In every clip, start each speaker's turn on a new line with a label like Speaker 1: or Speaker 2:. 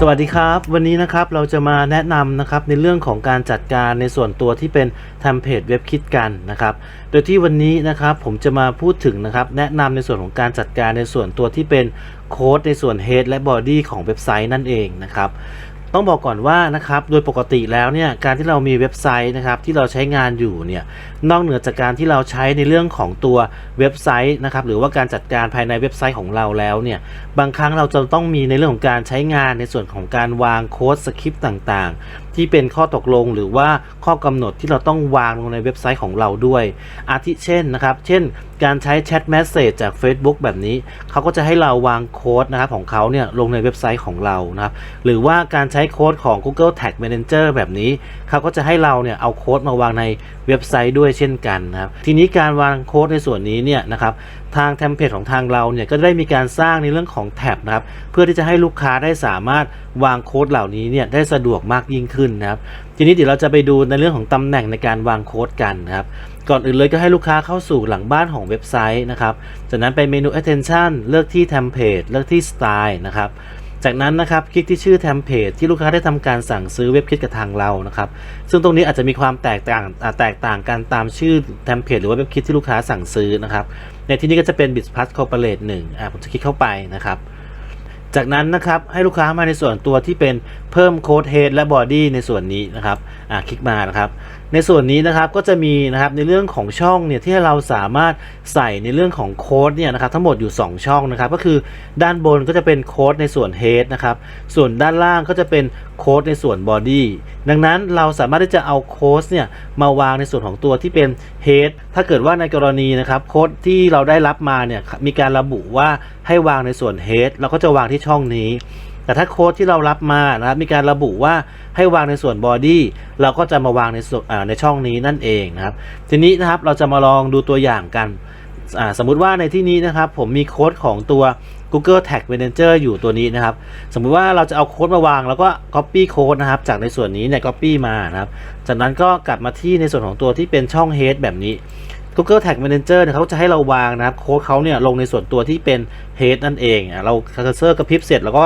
Speaker 1: สวัสดีครับ วันนี้นะครับเราจะมาแนะนำนะครับในเรื่องของการจัดการในส่วนตัวที่เป็นเทมเพลตเว็บคิดกันนะครับ โดยที่วันนี้นะครับผมจะมาพูดถึงนะครับแนะนำในส่วนของการจัดการในส่วนตัวที่เป็นโค้ดในส่วน Head และ Body ของเว็บไซต์นั่นเองนะครับ ต้องบอกก่อนว่านะครับโดยปกติแล้วเนี่ยการที่เรามีเว็บไซต์นะครับที่เราใช้งานอยู่เนี่ยนอกเหนือจากการที่เราใช้ในเรื่องของตัวเว็บไซต์นะครับหรือว่าการจัดการภายในเว็บไซต์ของเราแล้วเนี่ยบางครั้งเราจะต้องมีในเรื่องของการใช้งานในส่วนของการวางโค้ดสคริปต์ต่างๆ ที่เป็นข้อตกลงหรือว่าข้อกำหนดที่เราต้องวางลงในเว็บไซต์ของเราด้วย อาทิเช่นนะครับ เช่น การใช้แชทแมสเซจจาก Facebook แบบนี้ เขาก็จะให้เราวางโค้ดนะครับของเขาเนี่ยลงในเว็บไซต์ของเรานะครับ หรือว่าการใช้โค้ดของ Google Tag Manager แบบนี้ เขาก็จะให้เราเนี่ยเอาโค้ดมาวางในเว็บไซต์ด้วยเช่นกันนะครับ ทีนี้การวางโค้ดในส่วนนี้เนี่ยนะครับ ทางเทมเพลตของทางเราเนี่ยก็ได้มีการสร้างในเรื่องของแท็บนะครับ เพื่อที่จะให้ลูกค้าได้สามารถวางโค้ดเหล่านี้เนี่ยได้สะดวกมากยิ่งขึ้นนะครับ ทีนี้เดี๋ยวเราจะไปดูในเรื่องของตำแหน่งในการวางโค้ดกันนะครับ ก่อนอื่นเลยก็ให้ลูกค้าเข้าสู่หลังบ้านของเว็บไซต์นะครับ จากนั้นไปเมนู attention เลือกที่ template เลือกที่ style นะครับจากนั้นนะครับคลิกที่ชื่อ template ที่ลูกค้าได้ทำการสั่งซื้อเว็บคิดกับทางเรานะครับซึ่งตรงนี้อาจจะมีความแตกต่างแตกต่างกันตามชื่อ template หรือว่าเว็บคิดที่ลูกค้าสั่งซื้อนะครับในที่นี้ก็จะเป็น b i t p l u s Corporate 1อ่าผมจะคลิกเข้าไปนะครับจากนั้นนะครับให้ลูกค้ามาในส่วนตัวที่เป็นเพิ่มโค้ด head และ body ในส่วนนี้นะครับอ่าคลิกมานะครับ ในส่วนนี้นะครับก็จะมีนะครับในเรื่องของช่องเนี่ยที่เราสามารถใส่ในเรื่องของโค้ดเนี่ยนะครับทั้งหมดอยู่ 2 ช่องนะครับก็คือด้านบนก็จะเป็นโค้ดในส่วน head นะครับส่วนด้านล่างก็จะเป็นโค้ดในส่วน body ดังนั้นเราสามารถที่จะเอาโค้ดเนี่ยมาวางในส่วนของตัวที่เป็น head ถ้าเกิดว่าในกรณีนะครับโค้ดที่เราได้รับมาเนี่ยมีการระบุว่าให้วางในส่วน head เราก็จะวางที่ช่องนี้ แต่ถ้าโค้ดที่เรารับมานะครับมีการระบุว่าให้วางในส่วนบอดี้เราก็จะมาวางในส่วนในช่องนี้นั่นเองนะครับ ทีนี้นะครับเราจะมาลองดูตัวอย่างกันสมมุติว่าในที่นี้นะครับผมมีโค้ดของตัว Google Tag Manager อยู่ตัวนี้นะครับ สมมุติว่าเราจะเอาโค้ดมาวางแล้วก็ Copy โค้ดนะครับ จากในส่วนนี้เนี่ย Copy มานะครับ จากนั้นก็กลับมาที่ในส่วนของตัวที่เป็นช่อง Head แบบนี้ Google Tag Manager เนี่ยเขาจะให้เราวางนะครับโค้ดเขาเนี่ยลงในส่วนตัวที่เป็น head นั่นเองเราคัสเซอร์กระพริบเสร็จแล้วก็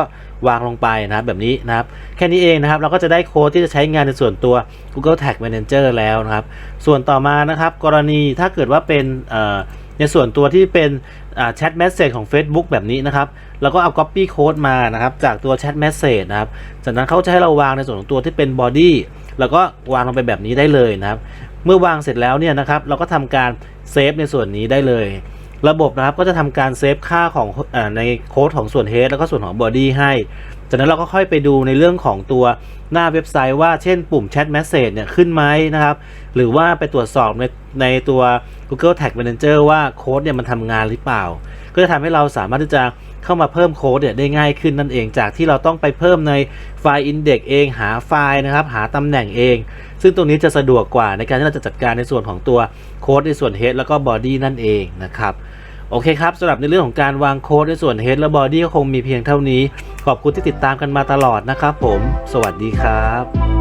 Speaker 1: วางลงไปนะครับแบบนี้นะครับแค่นี้เองนะครับเราก็จะได้โค้ดที่จะใช้งานในส่วนตัว Google Tag Manager แล้วนะครับ ส่วนต่อมานะครับ กรณีถ้าเกิดว่าเป็นเอ่อ ในส่วนตัวที่เป็นแชทแมสเซจของ Facebook แบบนี้นะครับเราก็เอา Copy Code มานะครับจากตัวแชทแมสเซจนะครับจากนั้นเขาจะให้เราวางในส่วนของตัวที่เป็น Body แล้วก็วางลงไปแบบนี้ได้เลยนะครับ เมื่อวางเสร็จแล้วเนี่ยนะครับเราก็ทำการเซฟในส่วนนี้ได้เลย ระบบนะครับก็จะทำการเซฟค่าของอในโค้ดของส่วน head แล้วก็ส่วนของ body ให้ จากนั้นเราก็ค่อยไปดูในเรื่องของตัวหน้าเว็บไซต์ว่าเช่นปุ่ม chat message เนี่ยขึ้นไหมนะครับ หรือว่าไปตรวจสอบในในตัว Google Tag Manager ว่าโค้ดเนี่ยมันทำงานหรือเปล่า ก็จะทำให้เราสามารถที่จะเข้ามาเพิ่มโค้ดเนี่ยได้ง่ายขึ้นนั่นเองจากที่เราต้องไปเพิ่มในไฟล์ index เองหาไฟล์นะครับ หาตำแหน่งเอง ซึ่งตรงนี้จะสะดวกกว่าในการที่เราจะจัดการในส่วนของตัวโค้ดในส่วน head แล้วก็ body นั่นเองนะครับ โอเคครับสำหรับในเรื่องของการวางโค้ดในส่วนเฮดและบอดี้ก็คงมีเพียงเท่านี้ ขอบคุณที่ติดตามกันมาตลอดนะครับผม สวัสดีครับ